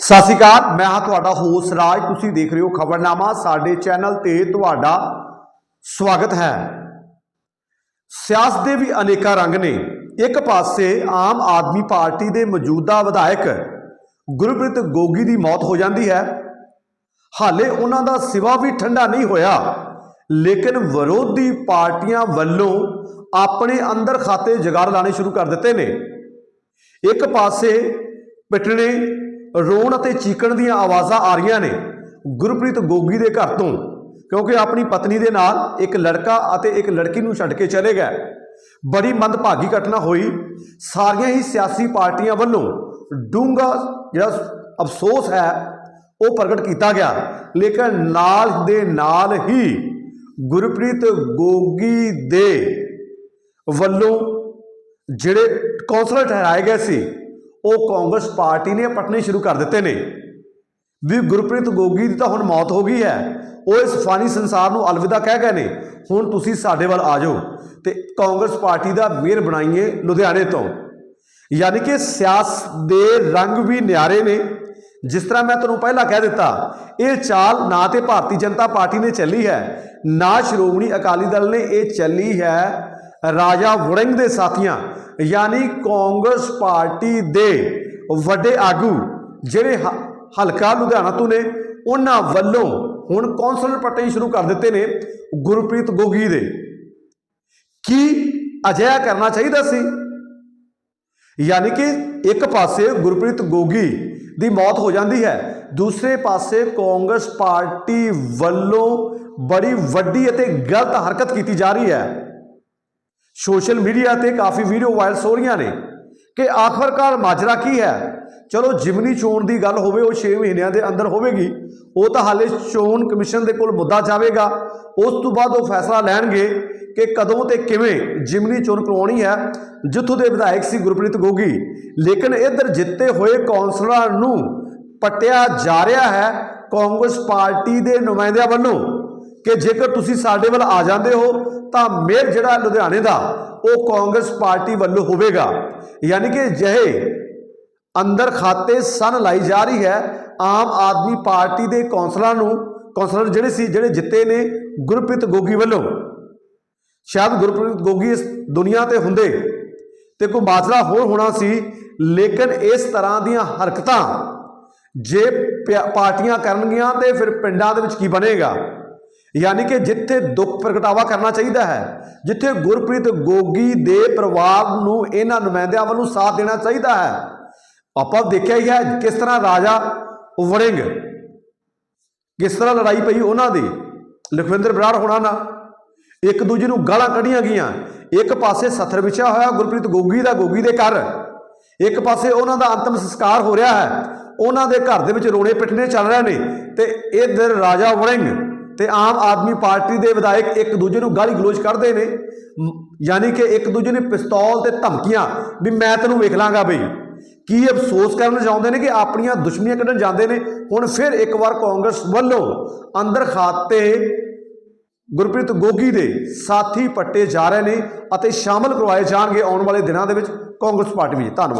ਸਤਿ ਸ਼੍ਰੀ ਅਕਾਲ, ਮੈਂ ਹਾਂ ਤੁਹਾਡਾ ਹੋਸ ਰਾਜ। ਤੁਸੀਂ ਦੇਖ ਰਹੇ ਹੋ ਖਬਰਨਾਮਾ। ਸਾਡੇ ਚੈਨਲ ਤੇ ਤੁਹਾਡਾ ਸਵਾਗਤ ਹੈ। ਸਿਆਸਤ ਦੇ ਵੀ ਅਨੇਕਾਂ ਰੰਗ ਨੇ। ਇੱਕ ਪਾਸੇ ਆਮ ਆਦਮੀ ਪਾਰਟੀ ਦੇ ਮੌਜੂਦਾ ਵਿਧਾਇਕ ਗੁਰਪ੍ਰੀਤ ਗੋਗੀ ਦੀ ਮੌਤ ਹੋ ਜਾਂਦੀ ਹੈ। ਹਾਲੇ ਉਹਨਾਂ ਦਾ ਸਿਵਾ ਵੀ ਠੰਡਾ ਨਹੀਂ ਹੋਇਆ। ਲੇਕਿਨ ਵਿਰੋਧੀ ਪਾਰਟੀਆਂ ਵੱਲੋਂ ਆਪਣੇ ਅੰਦਰ ਖਾਤੇ ਜਗਾੜ ਲਾਣੇ ਸ਼ੁਰੂ ਕਰ ਦਿੱਤੇ ਨੇ। ਇੱਕ ਪਾਸੇ ਪਿਟਣੇ ਰੋਣ ਅਤੇ ਚੀਕਣ ਦੀਆਂ ਆਵਾਜ਼ਾਂ ਆ ਰਹੀਆਂ ਨੇ ਗੁਰਪ੍ਰੀਤ ਗੋਗੀ ਦੇ ਘਰ ਤੋਂ, ਕਿਉਂਕਿ ਆਪਣੀ ਪਤਨੀ ਦੇ ਨਾਲ ਇੱਕ ਲੜਕਾ ਅਤੇ ਇੱਕ ਲੜਕੀ ਨੂੰ ਛੱਡ ਕੇ ਚਲੇ ਗਏ। ਬੜੀ ਮੰਦਭਾਗੀ ਘਟਨਾ ਹੋਈ। ਸਾਰੀਆਂ ਹੀ ਸਿਆਸੀ ਪਾਰਟੀਆਂ ਵੱਲੋਂ ਡੂੰਘਾ ਜਿਹੜਾ ਅਫਸੋਸ ਹੈ, ਉਹ ਪ੍ਰਗਟ ਕੀਤਾ ਗਿਆ। ਲੇਕਿਨ ਨਾਲ ਦੇ ਨਾਲ ਹੀ ਗੁਰਪ੍ਰੀਤ ਗੋਗੀ ਦੇ ਵੱਲੋਂ ਜਿਹੜੇ ਕੌਂਸਲਰ ਠਹਿਰਾਏ ਗਏ ਸੀ ਉਹ ਕਾਂਗਰਸ ਪਾਰਟੀ ਨੇ ਪਟਨੇ ਸ਼ੁਰੂ ਕਰ ਦਿੱਤੇ ਨੇ। ਵੀ ਗੁਰਪ੍ਰੀਤ ਗੋਗੀ ਦੀ ਤਾਂ ਹੁਣ ਮੌਤ ਹੋ ਗਈ ਹੈ। ਉਹ ਇਸ ਫਾਨੀ ਸੰਸਾਰ ਨੂੰ ਅਲਵਿਦਾ ਕਹਿ ਗਏ ਨੇ। ਹੁਣ ਤੁਸੀਂ ਸਾਡੇ ਵੱਲ ਆ ਜਾਓ ਤੇ ਕਾਂਗਰਸ ਪਾਰਟੀ ਦਾ ਮੇਅਰ ਬਣਾਈਏ ਲੁਧਿਆਣੇ ਤੋਂ। ਯਾਨੀ ਕਿ ਸਿਆਸਤ ਦੇ ਰੰਗ ਵੀ ਨਿਆਰੇ ਨੇ। ਜਿਸ ਤਰ੍ਹਾਂ ਮੈਂ ਤੁਹਾਨੂੰ ਪਹਿਲਾਂ ਕਹਿ ਦਿੱਤਾ, ਇਹ ਚਾਲ ਨਾ ਤੇ ਭਾਰਤੀ ਜਨਤਾ ਪਾਰਟੀ ਨੇ ਚੱਲੀ ਹੈ, ਨਾ ਸ਼੍ਰੋਮਣੀ ਅਕਾਲੀ ਦਲ ਨੇ ਇਹ ਚੱਲੀ ਹੈ ਰਾਜਾ ਵੜਿੰਗ ਦੇ ਸਾਥੀਆਂ, ਯਾਨੀ ਕਾਂਗਰਸ ਪਾਰਟੀ ਦੇ ਵੱਡੇ ਆਗੂ ਜਿਹੜੇ ਹ- ਹਲਕਾ ਲੁਧਿਆਣਾ ਤੋਂ ਨੇ, ਉਹਨਾਂ ਵੱਲੋਂ ਹੁਣ ਕੌਂਸਲਰ ਪੱਟੇ ਸ਼ੁਰੂ ਕਰ ਦਿੱਤੇ ਨੇ ਗੁਰਪ੍ਰੀਤ ਗੋਗੀ ਦੇ। ਕੀ ਅਜਿਹਾ ਕਰਨਾ ਚਾਹੀਦਾ ਸੀ? ਯਾਨੀ ਕਿ ਇੱਕ ਪਾਸੇ ਗੁਰਪ੍ਰੀਤ ਗੋਗੀ ਦੀ ਮੌਤ ਹੋ ਜਾਂਦੀ ਹੈ, ਦੂਸਰੇ ਪਾਸੇ ਕਾਂਗਰਸ ਪਾਰਟੀ ਵੱਲੋਂ ਬੜੀ ਵੱਡੀ ਅਤੇ ਗਲਤ ਹਰਕਤ ਕੀਤੀ ਜਾ ਰਹੀ ਹੈ। ਸੋਸ਼ਲ ਮੀਡੀਆ ਤੇ ਕਾਫੀ ਵੀਡੀਓ ਵਾਇਰਲ ਹੋ ਰਹੀਆਂ ਨੇ ਕਿ ਆਖਰਕਾਰ ਮਾਜਰਾ ਕੀ ਹੈ? ਚਲੋ, ਜਿਮਨੀ ਚੋਣ ਦੀ ਗੱਲ ਹੋਵੇ, ਉਹ 6 ਮਹੀਨਿਆਂ ਦੇ ਅੰਦਰ ਹੋਵੇਗੀ। ਉਹ ਤਾਂ ਹਾਲੇ ਚੋਣ ਕਮਿਸ਼ਨ ਦੇ ਕੋਲ ਮੁੱਦਾ ਜਾਵੇਗਾ। ਉਸ ਤੋਂ ਬਾਅਦ ਉਹ ਫੈਸਲਾ ਲੈਣਗੇ ਕਿ ਕਦੋਂ ਤੇ ਕਿਵੇਂ ਜਿਮਨੀ ਚੋਣ ਕਰਵਾਉਣੀ ਹੈ। ਜਿੱਥੋਂ ਦੇ ਵਿਧਾਇਕ ਸੀ ਗੁਰਪ੍ਰੀਤ ਗੋਗੀ। ਲੇਕਿਨ ਇੱਧਰ ਜਿੱਤੇ ਹੋਏ ਕੌਂਸਲਰਾਂ ਨੂੰ ਪਟਿਆ ਜਾ ਰਿਹਾ ਹੈ ਕਾਂਗਰਸ ਪਾਰਟੀ ਦੇ ਨੁਮਾਇੰਦਿਆਂ ਵੱਲੋਂ। ਕਿ ਜੇਕਰ ਤੁਸੀਂ ਸਾਡੇ ਵੱਲ ਆ ਜਾਂਦੇ ਹੋ, ਤਾਂ ਮੇਅਰ ਜਿਹੜਾ ਲੁਧਿਆਣੇ ਦਾ, ਉਹ ਕਾਂਗਰਸ ਪਾਰਟੀ ਵੱਲੋਂ ਹੋਵੇਗਾ। ਯਾਨੀ ਕਿ ਜਿਹੇ ਅੰਦਰ ਖਾਤੇ ਸਨ ਲਾਈ ਜਾ ਰਹੀ ਹੈ, ਆਮ ਆਦਮੀ ਪਾਰਟੀ ਦੇ ਕੌਂਸਲਰਾਂ ਨੂੰ, ਕੌਂਸਲਰ ਜਿਹੜੇ ਸੀ, ਜਿਹੜੇ ਜਿੱਤੇ ਨੇ, ਗੁਰਪ੍ਰੀਤ ਗੋਗੀ ਵੱਲੋਂ। ਸ਼ਾਇਦ ਗੁਰਪ੍ਰੀਤ ਗੋਗੀ ਇਸ ਦੁਨੀਆ ਤੇ ਹੁੰਦੇ ਤੇ ਕੋਈ ਮਾਜਰਾ ਹੋਰ ਹੋਣਾ ਸੀ, ਲੇਕਿਨ ਇਸ ਤਰ੍ਹਾਂ ਦੀਆਂ ਹਰਕਤਾਂ ਜੇ ਪਿਆ- ਪਾਰਟੀਆਂ ਕਰਨਗੀਆਂ ਤੇ ਫਿਰ ਪਿੰਡਾਂ ਦੇ ਵਿੱਚ ਕੀ ਬਣੇਗਾ? ਯਾਨੀ ਕਿ ਜਿੱਥੇ ਦੁੱਖ ਪ੍ਰਗਟਾਵਾ ਕਰਨਾ ਚਾਹੀਦਾ ਹੈ, ਜਿੱਥੇ ਗੁਰਪ੍ਰੀਤ ਗੋਗੀ ਦੇ ਪਰਿਵਾਰ ਨੂੰ ਇਹਨਾਂ ਨੁਮਾਇੰਦਿਆਂ ਵੱਲੋਂ ਸਾਥ ਦੇਣਾ ਚਾਹੀਦਾ ਹੈ। ਆਪਾਂ ਦੇਖਿਆ ਹੀ ਹੈ ਕਿਸ ਤਰ੍ਹਾਂ ਰਾਜਾ ਵੜਿੰਗ, ਕਿਸ ਤਰ੍ਹਾਂ ਲੜਾਈ ਪਈ ਉਹਨਾਂ ਦੀ। ਲਖਵਿੰਦਰ ਬਰਾੜ ਹੋਣਾ ਨਾ, ਇੱਕ ਦੂਜੇ ਨੂੰ ਗਾਲਾਂ ਕੱਢੀਆਂ ਗਈਆਂ। ਇੱਕ ਪਾਸੇ ਸੱਥਰ ਵਿਛਿਆ ਹੋਇਆ ਗੁਰਪ੍ਰੀਤ ਗੋਗੀ ਦਾ, ਗੋਗੀ ਦੇ ਘਰ। ਇੱਕ ਪਾਸੇ ਉਹਨਾਂ ਦਾ ਅੰਤਮ ਸੰਸਕਾਰ ਹੋ ਰਿਹਾ ਹੈ। ਉਹਨਾਂ ਦੇ ਘਰ ਦੇ ਵਿੱਚ ਰੋਣੇ ਪਿੱਟਣੇ ਚੱਲ ਰਹੇ ਨੇ ਤੇ ਇਧਰ ਰਾਜਾ ਵੜਿੰਗ ਤੇ ਆਮ ਆਦਮੀ ਪਾਰਟੀ ਦੇ ਵਿਧਾਇਕ ਇੱਕ ਦੂਜੇ ਨੂੰ ਗਾਲੀ ਗਲੋਚ ਕਰਦੇ ਨੇ। ਯਾਨੀ ਕਿ ਇੱਕ ਦੂਜੇ ਨੇ ਪਿਸਤੌਲ ਤੇ ਧਮਕੀਆਂ ਵੀ ਮੈਂ ਤੈਨੂੰ ਵੇਖ ਲਾਂਗਾ ਬਈ। ਕੀ ਅਫਸੋਸ ਕਰਨ ਚਾਹੁੰਦੇ ਨੇ ਕਿ ਆਪਣੀਆਂ ਦੁਸ਼ਮਣੀਆਂ ਕੱਢਣ ਜਾਂਦੇ ਨੇ? ਹੁਣ ਫਿਰ ਇੱਕ ਵਾਰ ਕਾਂਗਰਸ ਵੱਲੋਂ ਅੰਦਰ ਖਾਤੇ ਗੁਰਪ੍ਰੀਤ ਗੋਗੀ ਦੇ ਸਾਥੀ ਪੱਟੇ ਜਾ ਰਹੇ ਨੇ ਅਤੇ ਸ਼ਾਮਲ ਕਰਵਾਏ ਜਾਣਗੇ ਆਉਣ ਵਾਲੇ ਦਿਨਾਂ ਦੇ ਵਿੱਚ ਕਾਂਗਰਸ ਪਾਰਟੀ ਵਿੱਚ। ਧੰਨਵਾਦ।